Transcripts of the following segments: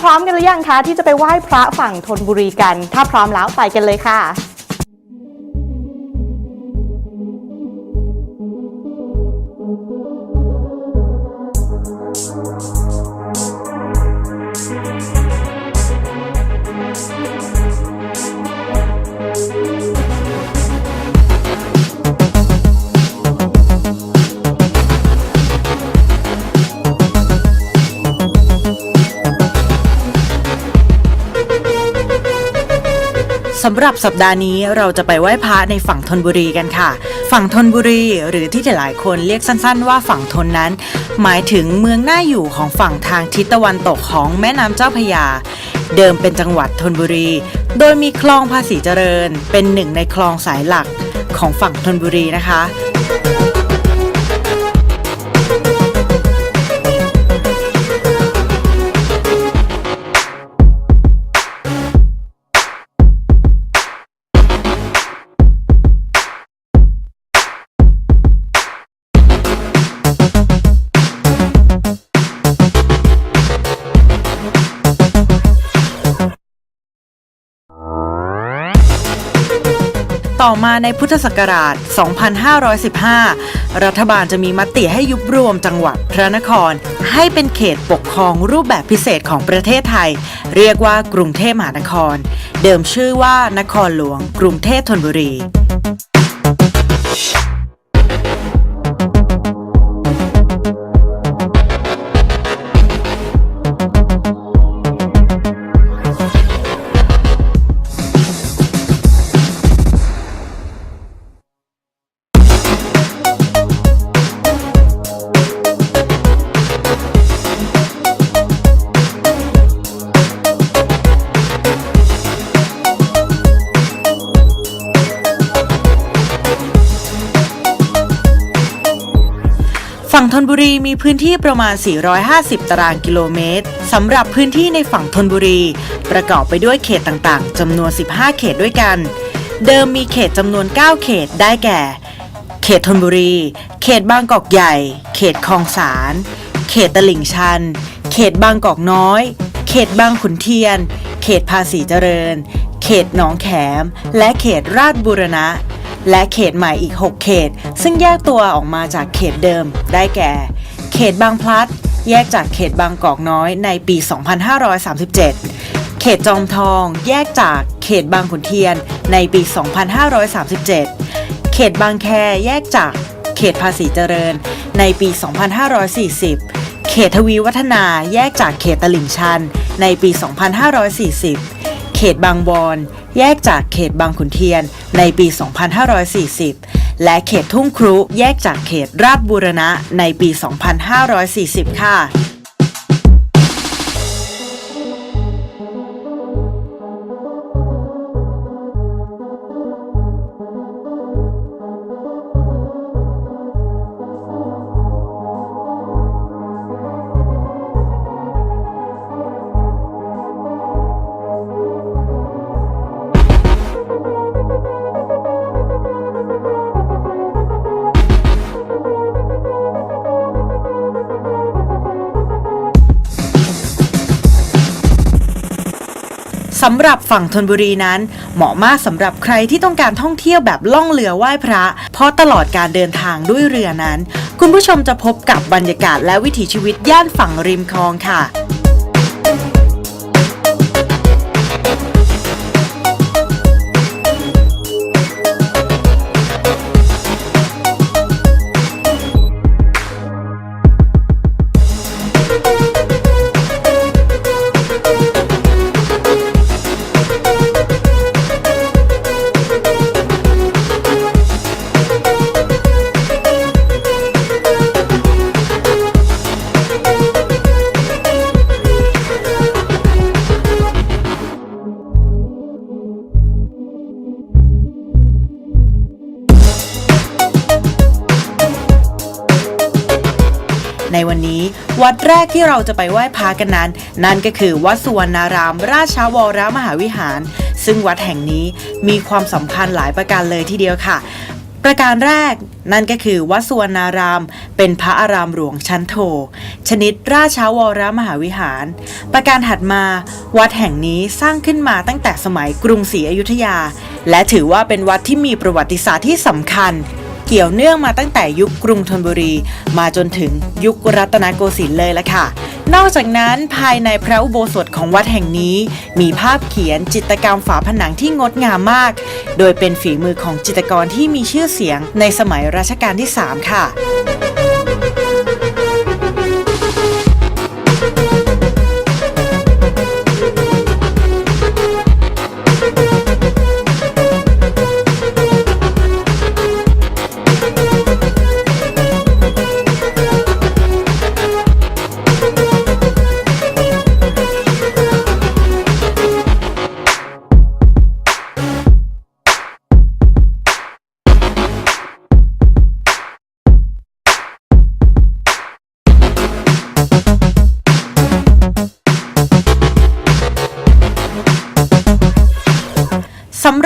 พร้อมกันหรือยังคะที่จะไปไหว้พระฝั่งธนบุรีกัน ถ้าพร้อมแล้วไปกันเลยค่ะำหรับสัปดาห์นี้เราจะไปไหว้พระในฝั่งธนบุรีกันค่ะ ฝั่งธนบุรีหรือที่หลายคนเรียกสั้นๆ ว่าฝั่งธนนั้น หมายถึงเมืองน่าอยู่ของฝั่งทางทิศตะวันตกของแม่น้ำเจ้าพระยา เดิมเป็นจังหวัดธนบุรี โดยมีคลองภาษีเจริญ เป็นหนึ่งในคลองสายหลักของฝั่งธนบุรีนะคะ ต่อมาในพุทธศักราช 2515 รัฐบาลจะมีมติให้ยุบรวมจังหวัดพระนคร ให้เป็นเขตปกครองรูปแบบพิเศษของประเทศไทย เรียกว่ากรุงเทพมหานคร เดิมชื่อว่านครหลวง กรุงเทพธนบุรี พื้นที่ประมาณ 450 ตารางกิโลเมตรสำหรับพื้นที่ในฝั่งธนบุรี ประกอบไปด้วยเขตต่างๆจำนวน 15 เขตด้วยกัน เดิมมีเขตจำนวน 9 เขตได้แก่ เขตธนบุรี เขตบางกอกใหญ่ เขตคลองสาร เขตตลิ่งชัน เขตบางกอกน้อย เขตบางขุนเทียน เขตภาษีเจริญ เขตหนองแขม และเขตราชบูรณะและเขตใหม่อีก 6 เขต ซึ่งแยกตัวออกมาจากเขตเดิมได้แก่ ตบางพลัด แยกจากเขตบางกอกน้อยในปี 2537 เขตจอมทอง แยกจากเขตบางขุนเทียนในปี 2537 เขตบางแคแยกจากเขตภาษีเจริญในปี 2540 เขตทวีวัฒนาแยกจากเขตตลิ่งชันในปี 2540 เขตบางบอนแยกจากเขตบางขุนเทียนในปี 2540 และเขตทุ่งครุแยกจากเขตราชบูรณะในปี 2540 ค่ะ สำหรับฝั่งธนบุรีนั้น เหมาะมากสำหรับใครที่ต้องการท่องเที่ยวแบบล่องเรือไหว้พระ เพราะตลอดการเดินทางด้วยเรือนั้น คุณผู้ชมจะพบกับบรรยากาศและวิถีชีวิตย่านฝั่งริมคลองค่ะ ในวันนี้วัดแรกที่เราจะไปไหว้พระกันนั้น นั่นก็คือวัดสุวรรณาราม ราชาวรมหาวิหาร ซึ่งวัดแห่งนี้มีความสำคัญหลายประการเลยทีเดียวค่ะ ประการแรกนั่นก็คือวัดสุวรรณาราม เป็นพระอารามหลวงชั้นโท ชนิดราชาวรมหาวิหาร ประการถัดมา วัดแห่งนี้สร้างขึ้นมาตั้งแต่สมัยกรุงศรีอยุธยา และถือว่าเป็นวัดที่มีประวัติศาสตร์ที่สำคัญ เกี่ยวเนื่องมาตั้งแต่ยุคกรุงธนบุรี มาจนถึงยุครัตนโกสินทร์เลยละค่ะ นอกจากนั้นภายในพระอุโบสถของวัดแห่งนี้ มีภาพเขียนจิตรกรรมฝาผนังที่งดงามมาก โดยเป็นฝีมือของจิตรกรที่มีชื่อเสียงในสมัยรัชกาลที่ 3 ค่ะ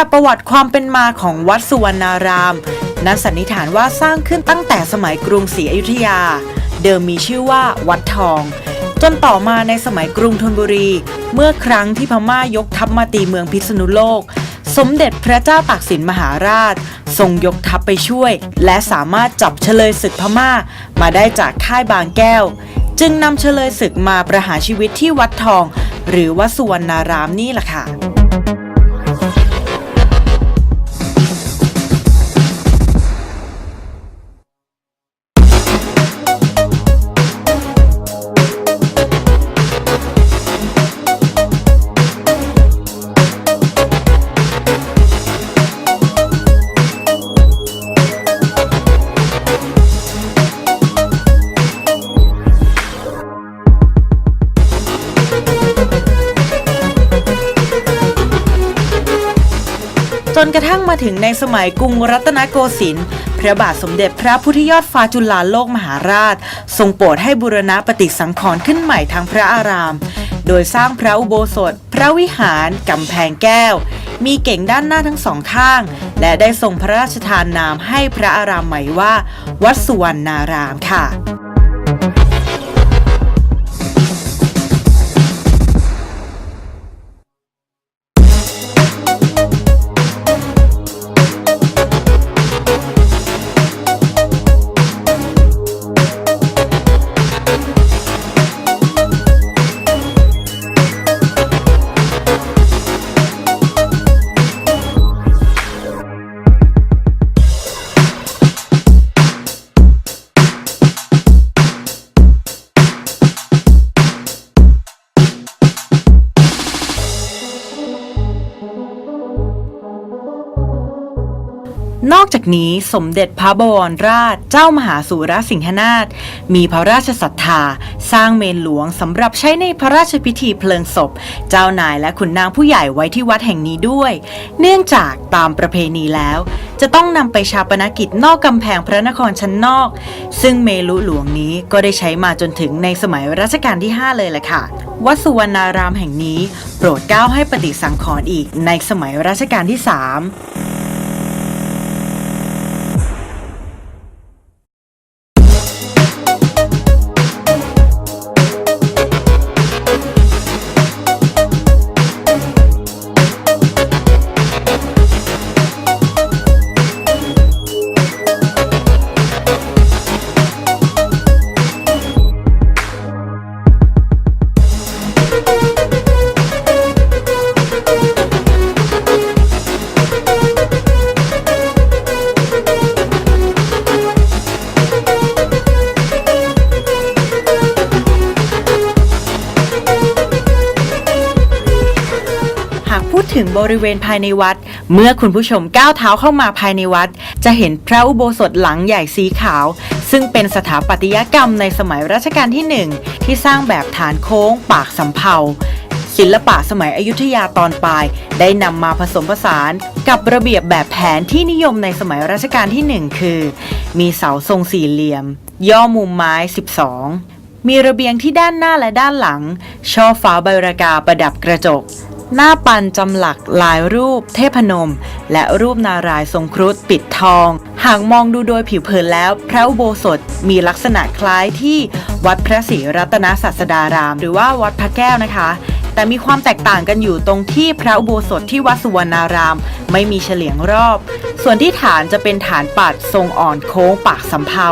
รับประวัติความเป็นมาของวัดสุวรรณาราม นั้นสันนิษฐานว่าสร้างขึ้นตั้งแต่สมัยกรุงศรีอยุธยา เดิมมีชื่อว่าวัดทอง จนต่อมาในสมัยกรุงธนบุรี เมื่อครั้งที่พม่ายกทัพมาตีเมืองพิษณุโลก สมเด็จพระเจ้าตากสินมหาราช ทรงยกทัพไปช่วย และสามารถจับเฉลยศึกพม่า มาได้จากค่ายบางแก้ว จึงนำเฉลยศึกมาประหารชีวิตที่วัดทอง หรือวัดสุวรรณารามนี่แหละค่ะ ถึงในสมัยกรุงรัตนโกสินทร์พระบาทสมเด็จพระพุทธยอดฟ้าจุฬาโลกมหาราช ทรงโปรดให้บูรณะปฏิสังขรณ์ขึ้นใหม่ทางพระอาราม โดยสร้างพระอุโบสถ พระวิหาร กำแพงแก้ว มีเก่งด้านหน้าทั้งสองข้าง และได้ทรงพระราชทานนามให้พระอารามใหม่ว่า วัดสุวรรณารามค่ะ จากนี้สมเด็จพระบวรราชเจ้ามหาสุรสิงหนาถมีพระราชศรัทธา สร้างเมนหลวงสำหรับใช้ในพระราชพิธีเพลิงศพ เจ้านายและขุนนางผู้ใหญ่ไว้ที่วัดแห่งนี้ด้วย เนื่องจากตามประเพณีแล้ว จะต้องนำไปชาปนกิจนอกกำแพงพระนครชั้นนอก ซึ่งเมลุหลวงนี้ก็ได้ใช้มาจนถึงในสมัยรัชกาลที่ 5 เลยแหละค่ะวัดสุวรรณารามแห่งนี้ โปรดเกล้าให้ปฏิสังขรณ์อีกในสมัยรัชกาลที่ 3 ถึงบริเวณภายในวัด เมื่อคุณผู้ชมก้าวเท้าเข้ามาภายในวัด จะเห็นพระอุโบสถหลังใหญ่สีขาว ซึ่งเป็นสถาปัตยกรรมในสมัยรัชกาลที่หนึ่งที่สร้างแบบฐานโค้งปากสำเภาศิลปะสมัยอยุธยาตอนปลาย ได้นำมาผสมผสานกับระเบียบแบบแผนที่นิยมในสมัยรัชกาลที่หนึ่งคือ มีเสาทรงสี่เหลี่ยม ย่อมุมไม้ 12 มีระเบียงที่ด้านหน้าและด้านหลัง ช่อฟ้าใบรากาประดับกระจก หน้าปันจำหลักลายรูปเทพนม และรูปนารายทรงครุฑปิดทอง หากมองดูโดยผิวเผินแล้ว พระอุโบสถมีลักษณะคล้ายที่วัดพระศรีรัตนศาสดาราม หรือว่าวัดพระแก้วนะคะ แต่มีความแตกต่างกันอยู่ตรงที่พระอุโบสถที่วัดสุวรรณาราม ไม่มีเฉลียงรอบ ส่วนที่ฐานจะเป็นฐานปัดทรงอ่อนโค้งปากสำเภา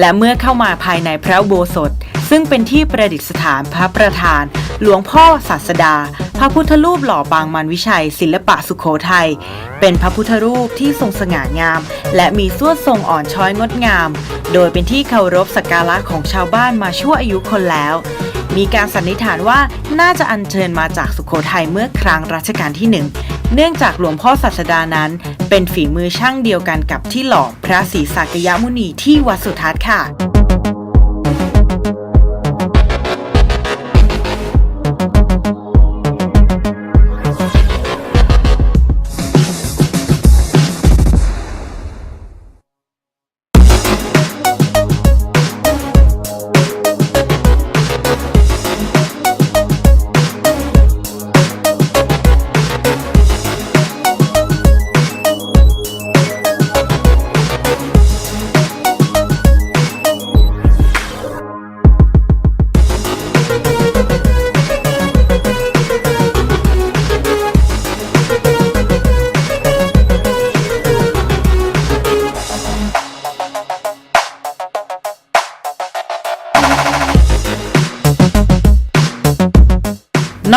และเมื่อเข้ามาภายในพระโบสถ ซึ่งเป็นที่ประดิษฐานพระประธาน หลวงพ่อศาสดา พระพุทธรูปหล่อปางมันวิชัย ศิลปะสุโขทัยเป็นพระพุทธรูปที่ทรงสง่างาม และมีสวดทรงอ่อนช้อยงดงาม โดยเป็นที่เคารพสักการะของชาวบ้านมาชั่วอายุคนแล้ว มีการสันนิษฐานว่าน่าจะอัญเชิญมาจากสุโขทัยเมื่อครั้งรัชกาลที่หนึ่ง เนื่องจากหลวงพ่อศัสดานั้น เป็นฝีมือช่างเดียวกันกับที่หล่อพระศรีสักยมุนีที่วัดสุทัศน์ค่ะ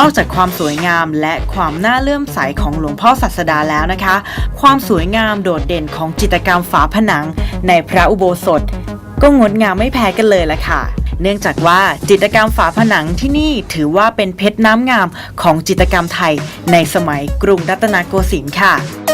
นอกจากความสวยงามและความน่าเลื่อมใสของหลวงพ่อศาสดาแล้วนะคะ ความสวยงามโดดเด่นของจิตรกรรมฝาผนัง ในพระอุโบสถ ก็งดงามไม่แพ้กันเลยละค่ะเนื่องจากว่าจิตรกรรมฝาผนังที่นี่ถือว่าเป็นเพชรน้ำงามของจิตรกรรมไทยในสมัยกรุงรัตนโกสินทร์ค่ะ